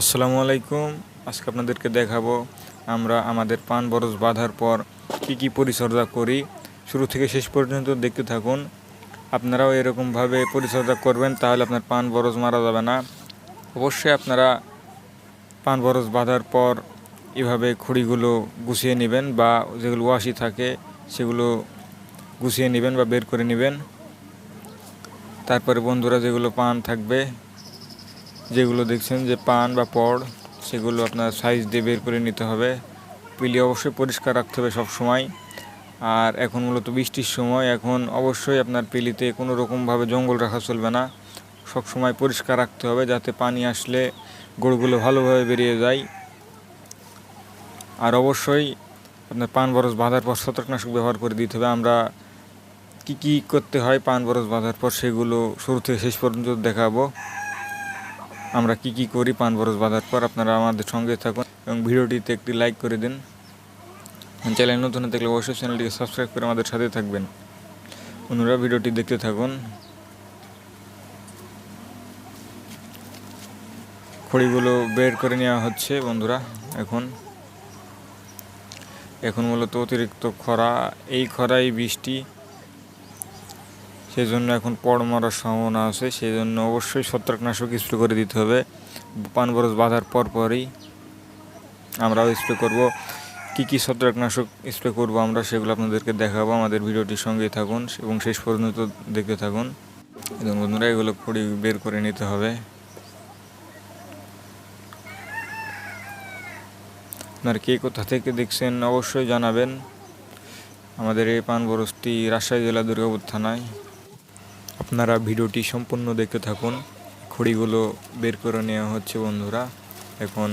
আসসালামু আলাইকুম। আজকে আপনাদেরকে দেখাবো আমরা আমাদের পান বরজ বাঁধার পর কি কি পরিচর্যা করি। শুরু থেকে শেষ পর্যন্ত দেখতে থাকুন। আপনারাও এরকমভাবে পরিচর্যা করবেন, তাহলে আপনার পান বরজ মারা যাবে না। অবশ্যই আপনারা পান বরজ বাঁধার পর এভাবে খড়িগুলো গুছিয়ে নেবেন বা যেগুলো ওয়াশি থাকে সেগুলো গুছিয়ে নেবেন বা বের করে নেবেন। তারপরে বন্ধুরা যেগুলো পান থাকবে যেগুলো দেখছেন যে পান বা পড় সেগুলো আপনার সাইজ দিয়ে বের করে নিতে হবে। পিলি অবশ্যই পরিষ্কার রাখতে হবে সব সময় আর এখন মূলত বৃষ্টির সময়, এখন অবশ্যই আপনার পিলিতে কোনো রকমভাবে জঙ্গল রাখা চলবে না। সব সময় পরিষ্কার রাখতে হবে যাতে পানি আসলে গরুগুলো ভালোভাবে বেরিয়ে যায়। আর অবশ্যই আপনার পান বরস বাঁধার পর ছত্রাকনাশক ব্যবহার করে দিতে হবে। আমরা কি কি করতে হয় পান বরস বাঁধার পর সেগুলো শুরু থেকে শেষ পর্যন্ত দেখাবো। আমরা কি কি করি পান বরস বাঁধার পর আপনারা আমাদের সঙ্গে থাকুন এবং ভিডিওটিতে একটি লাইক করে দিন। চ্যানেল নতুন থাকলে অবশ্যই চ্যানেলটিকে সাবস্ক্রাইব করে আমাদের সাথে থাকবেন। অন্যরা ভিডিওটি দেখতে থাকুন। খড়িগুলো বের করে নেওয়া হচ্ছে বন্ধুরা, এখন। এখন মূলত অতিরিক্ত খরা, এই খরাই বৃষ্টি সেই জন্য এখন পড় মারার সম্ভাবনা আছে সেই জন্য অবশ্যই ছত্রাকনাশক স্প্রে করে দিতে হবে। পান বরস বাঁধার পর পরই আমরাও স্প্রে করব। কী কী ছত্রাকনাশক স্প্রে করব আমরা সেগুলো আপনাদেরকে দেখাবো। আমাদের ভিডিওটির সঙ্গেই থাকুন এবং শেষ পর্যন্ত দেখতে থাকুন। এবং বন্ধুরা, এগুলো খড়ি বের করে নিতে হবে। আপনার কে কোথা থেকে দেখছেন অবশ্যই জানাবেন। আমাদের এই পান বরসটি রাজশাহী জেলা দুর্গাপুর থানায়। আপনারা ভিডিওটি সম্পূর্ণ দেখতে থাকুন। খড়িগুলো বের করে নেওয়া হচ্ছে বন্ধুরা। এখন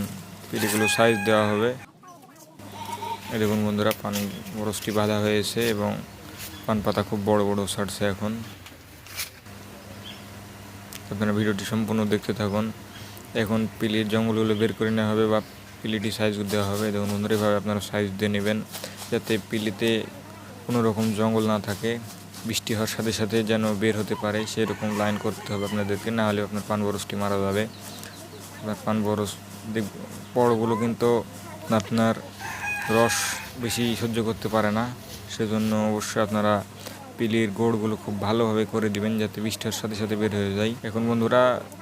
পিলিগুলো সাইজ দেওয়া হবে। দেখুন বন্ধুরা, পান বরসটি বাঁধা হয়েছে এবং পান পাতা খুব বড় বড় ছাড়ছে এখন। আপনারা ভিডিওটি সম্পূর্ণ দেখতে থাকুন। এখন পিলির জঙ্গলগুলো বের করে নেওয়া হবে বা পিলিটি সাইজ দেওয়া হবে। দেখুন বন্ধুরা, এভাবে আপনারা সাইজ দিয়ে নেবেন যাতে পিলিতে কোনো রকম জঙ্গল না থাকে। বৃষ্টি হওয়ার সাথে সাথে যেন বের হতে পারে, সেরকম লাইন করতে হবে আপনাদেরকে। না হলে আপনার পান বরসটি মারা যাবে। আপনার পান বরস দেখ বড়গুলো কিন্তু আপনার রস বেশি সহ্য করতে পারে না। সেজন্য অবশ্যই আপনারা পিলির গোড়গুলো খুব ভালোভাবে করে দিবেন, যাতে বৃষ্টির সাথে সাথে বের হয়ে যায়। এখন বন্ধুরা,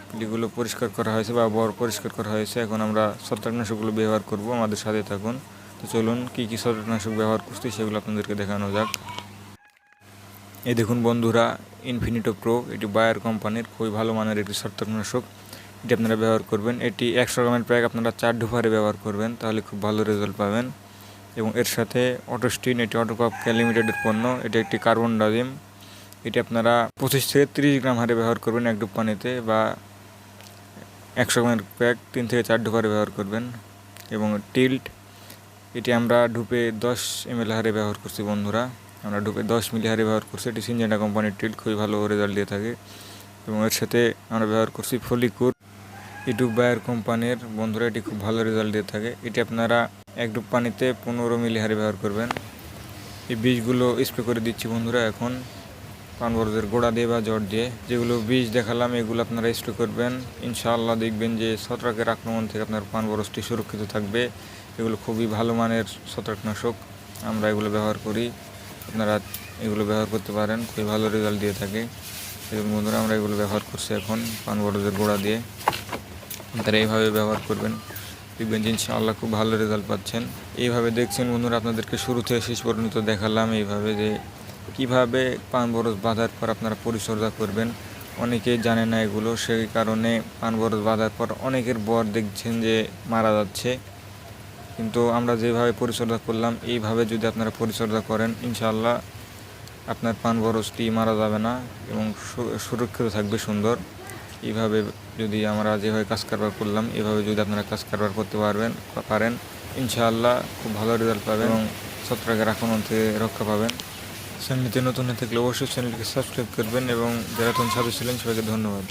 পিলিগুলো পরিষ্কার করা হয়েছে বা বর পরিষ্কার করা হয়েছে, এখন আমরা ছত্রাকনাশকগুলো ব্যবহার করব। আমাদের সাথে থাকুন। তো চলুন, কী কী ছত্রাকনাশক ব্যবহার করছি সেগুলো আপনাদেরকে দেখানো যাক। এই দেখুন বন্ধুরা ইনফিনিটো প্রো এটি বায়ার কোম্পানির খুবই ভালো মানের একটি ছত্রাকনাশক এটি আপনারা ব্যবহার করবেন। এটি একশো গ্রামের প্যাক আপনারা চার ডুফারে ব্যবহার করবেন, তাহলে খুব ভালো রেজাল্ট পাবেন। এবং এর সাথে অটোস্টিন এটি অটোপাপ লিমিটেডের পণ্য, এটি একটি কার্বন ডাজিম এটি আপনারা পঁচিশ থেকে তিরিশ গ্রাম হারে ব্যবহার করবেন এক ডুব পানিতে বা একশো গ্রামের প্যাক তিন থেকে চার ডুফারে ব্যবহার করবেন। এবং টিল্ট এটি আমরা ডুপে দশ এম হারে ব্যবহার করছি বন্ধুরা। আমরা ডুপে দশ মিলি হারে ব্যবহার করছি। এটি সিনজেন্টা কোম্পানির টিল্ট খুবই ভালো রেজাল্ট দিয়ে থাকে এবং এর সাথে আমরা ব্যবহার করছি ফলিকুর। ইউটিউব বায়ার কোম্পানির। বন্ধুরা, এটি খুব ভালো রেজাল্ট দিয়ে থাকে। এটি আপনারা এক ডুব পানিতে পনেরো মিলি হারে ব্যবহার করবেন। এই বীজগুলো স্প্রে করে দিচ্ছি বন্ধুরা এখন। পানবরদের গোড়া দিয়ে বা জ্বর দিয়ে। যেগুলো বীজ দেখালাম, এগুলো আপনারা স্প্রে করবেন। ইনশাআল্লাহ দেখবেন যে ছত্রাকের আক্রমণ থেকে আপনার পানবরসটি সুরক্ষিত থাকবে। এগুলো খুবই ভালো মানের ছত্রাকনাশক। আমরা এগুলো ব্যবহার করি। আপনারা এগুলো ব্যবহার করতে পারেন, খুবই ভালো রেজাল্ট দিয়ে থাকে। এবং বন্ধুরা, আমরা এগুলো ব্যবহার করছি এখন পানবরদের গোড়া দিয়ে। আপনারা এইভাবে ব্যবহার করবেন। দেখবেন যে ইনশাআল্লাহ খুব ভালো রেজাল্ট পাচ্ছেন। এইভাবে দেখছেন বন্ধুরা, আপনাদেরকে শুরু থেকে শেষ পর্যন্ত দেখালাম এইভাবে যে কীভাবে পান বরস বাঁধার পর আপনারা পরিচর্যা করবেন। অনেকেই জানে না এগুলো, সেই কারণে পান বরস বাঁধার পর অনেকের বর দেখছেন যে মারা যাচ্ছে। কিন্তু আমরা যেভাবে পরিচর্যা করলাম, এইভাবে যদি আপনারা পরিচর্যা করেন, ইনশাআল্লাহ আপনার পান বরসটি মারা যাবে না এবং সুরক্ষিত থাকবে সুন্দর। এইভাবে যদি আমরা যেভাবে কাজ কারবার করলাম এভাবে যদি আপনারা কাজ কারবার করতে পারবেন, পারেন, ইনশাআল্লাহ খুব ভালো রেজাল্ট পাবেন এবং ছত্রাকের আক্রমণ থেকে রক্ষা পাবেন। চ্যানেলটিতে নতুন হয়ে থাকলে অবশ্যই চ্যানেলটিকে সাবস্ক্রাইব করবেন এবং যারা তখন সাথে ছিলেন, সবাইকে ধন্যবাদ।